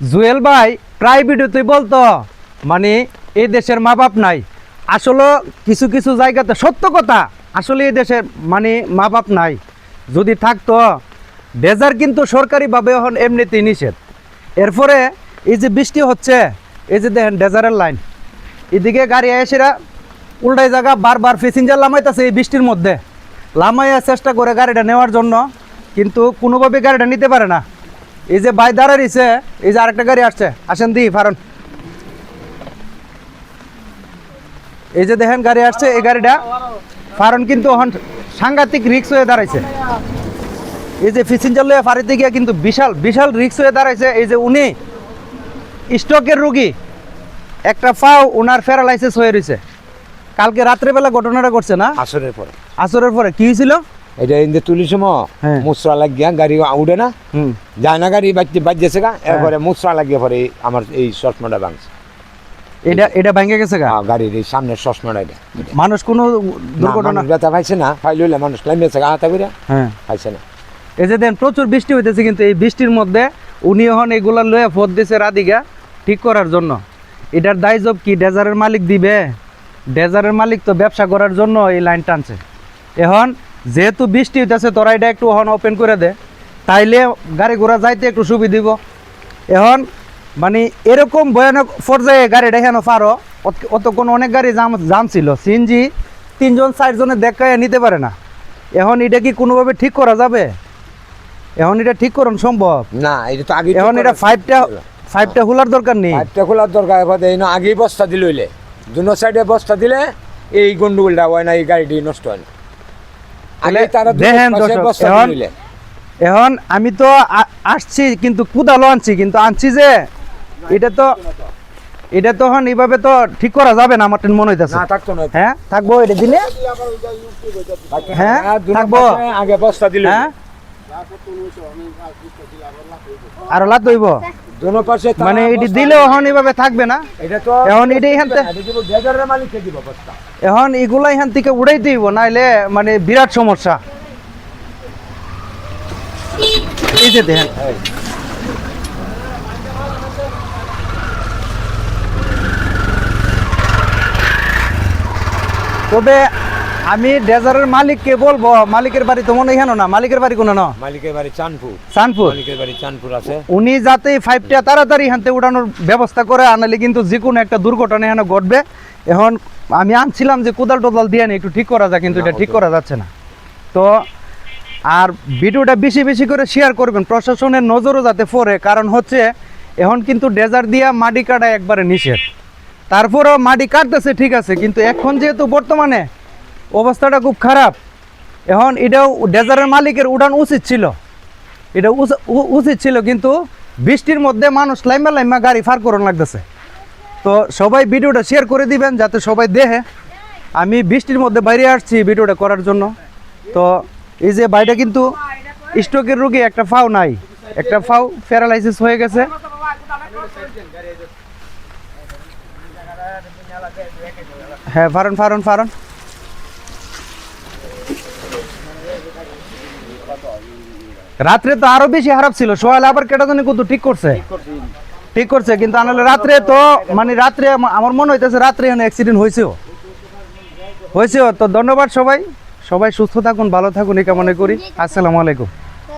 জুয়েল ভাই, প্রায় ভিডিওতেই বলতো মানে এই দেশের মা বাপ নাই। আসলে কিছু কিছু জায়গাতে সত্য কথা, আসলে এই দেশের মানে মা বাপ নাই। যদি থাকতো ডেজার কিন্তু সরকারিভাবে এখন এমনিতেই নিষেধ। এরপরে এই যে বৃষ্টি হচ্ছে, এই যে দেখেন ডেজারের লাইন। এদিকে গাড়ি এসেরা উল্টাই জায়গা বারবার প্যাসেঞ্জার লামাইতেছে এই বৃষ্টির মধ্যে। লামাইয়া চেষ্টা করে গাড়িটা নেওয়ার জন্য, কিন্তু কোনোভাবে গাড়িটা নিতে পারে না। এই যে বাই দাঁড়া রয়েছে এই যে আরেকটা গাড়ি আসছে। আসেন দি ফারন। এই যে দেখেন গাড়ি আসছে এই গাড়িটা। ফারন কিন্তু এখন সাংঘাতিক রিক্স হয়ে দাঁড়াইছে। এই যে প্যাসেঞ্জার লয়ে ফারিতে গিয়ে কিন্তু বিশাল বিশাল রিক্স হয়ে দাঁড়াইছে। এই যে উনি স্ট্রোকের রুগী। একটা পাও ওনার প্যারালাইসিস হয়ে রয়েছে। কালকে রাত্রেবেলা ঘটনাটা ঘটছে না? আসরের পরে। আসরের পরে। কি হয়েছিল? এটা ইন্দে তুলির সময় হ্যাঁ। মুসরা লাগিয়া গাড়ি উঠে না? হুম। যায় না গাড়ি বাজতে বাজছে গা হ্যাঁ। এরপরে মুসরা লাগিয়ে পরে আমার এই চশমাটা ভাঙছে। এটা এটা ভেঙে গেছে গা? হ্যাঁ, গাড়ির এই সামনের চশমাটা এটা। মানুষ কোনো দুর্ঘটনা ব্যথা পাইছে না ফাইল হইলে মানুষ লাইমেছে গা হাতা করে হ্যাঁ। পাইছে না। এই যে দেন প্রচুর বৃষ্টি হইতেছে কিন্তু এই বৃষ্টির মধ্যে উনি এখন এগুলা লয়ে ফোর দিছে রাধিকা ঠিক করার জন্য। এটার দায়জব কি? ডেজারের মালিক দিবে? ডেজারের মালিক তো ব্যবসা করার জন্য এই লাইন টানছে। এখন যেহেতু বৃষ্টি হইতেছে তোরা এটা একটু এখন ওপেন করে দে। তাইলে গাড়ি ঘোড়া যাইতে একটু সুবিধা দিব এখন মানে এরকম ভয়ানক পর্যায়ে গাড়িটা হেন পারো অত- অতক্ষণ অনেক গাড়ি জাম জাম ছিল। সিএনজি তিনজন চারজনে দেখায় নিতে পারে না। এখন এটা কি কোনোভাবে ঠিক করা যাবে? এখন এটা ঠিক করুন সম্ভব? না এটা তো আগে এখন এটা ফাইভটা ফাইভটা খোলার দরকার নেই। পাইপটা খোলার দরকার এখন এই না আগেই বস্তা দিল দুনো সাইডে বস্তা দিলে এই গন্ডগোলটা হয় না এই গাড়িটি নষ্ট হয় না। দেখেন এখন- এখন আমি তো আসছি কিন্তু কুদালো আনছি কিন্তু আনছি যে এটা তো এটা তো এখন এইভাবে তো ঠিক করা যাবে না আমার মনে হইতেছে। হ্যাঁ? থাকব এটা দিলে হ্যাঁ, থাকব। আগে বস্তা দিলে। হ্যাঁ? আর লাত হইব দুনো পাশে মানে এটি বস্তা দিলেও এখন এইভাবে থাকবে না? এটা তো এখন এটাই এখান থেকে- এটা এখন এগুলা এখান থেকে উড়াই দিব নাইলে মানে বিরাট সমস্যা। এই যে দেখেন। তবে আমি ডেজারের মালিককে বলব মালিকের বাড়ি তো মনে এখানে না মালিকের বাড়ি কোনো না? মালিকের বাড়ি চানপুর সানপুর মালিকের বাড়ি চানপুর আছে। উনি যাতে ফাইভটা তাড়াতাড়ি হানতে উঠানোর ব্যবস্থা করে আনালে কিন্তু যে কোনো একটা দুর্ঘটনা এখানে ঘটবে। এখন আমি আনছিলাম যে কোদাল টোদাল দিয়ে একটু ঠিক করা যায় কিন্তু এটা ঠিক করা যাচ্ছে না। তো আর ভিডিওটা বেশি বেশি করে শেয়ার করবেন প্রশাসনের নজরও যাতে পড়ে কারণ হচ্ছে এখন কিন্তু ডেজার দিয়া মাটি কাটা একবারে নিষেধ। তারপরেও মাটি কাটতেছে ঠিক আছে কিন্তু এখন যেহেতু বর্তমানে অবস্থাটা খুব খারাপ। এখন এটাও ডেজারের মালিকের উড়ান উচিত ছিল। এটা উচ- উচিত ছিল কিন্তু বৃষ্টির মধ্যে মানুষ লাইমা লাইমা গাড়ি ফার করুন লাগতেছে। তো সবাই ভিডিওটা শেয়ার করে দিবেন যাতে সবাই দেখে। আমি বৃষ্টির মধ্যে বাইরে আসছি ভিডিওটা করার জন্য। তো এই যে বাড়িটা কিন্তু স্ট্রোকের রোগী, একটা ফাও নাই। একটা ফাও প্যারালাইসিস হয়ে গেছে। হ্যাঁ ফারন ফারন ফারন। রাত্রে তো আরও বেশি খারাপ ছিল সোহেল আবার কেটা জানি কত ঠিক করছে? ঠিক করছে। কিন্তু আনলে রাত্রে তো মানে রাত্রে আমার মনে হইতেছে রাত্রে এখানে অ্যাক্সিডেন্ট হয়েছেও। হয়েছেও তো ধন্যবাদ সবাই। সবাই সুস্থ থাকুন ভালো থাকুন এই কামনা করি। আসসালামু আলাইকুম।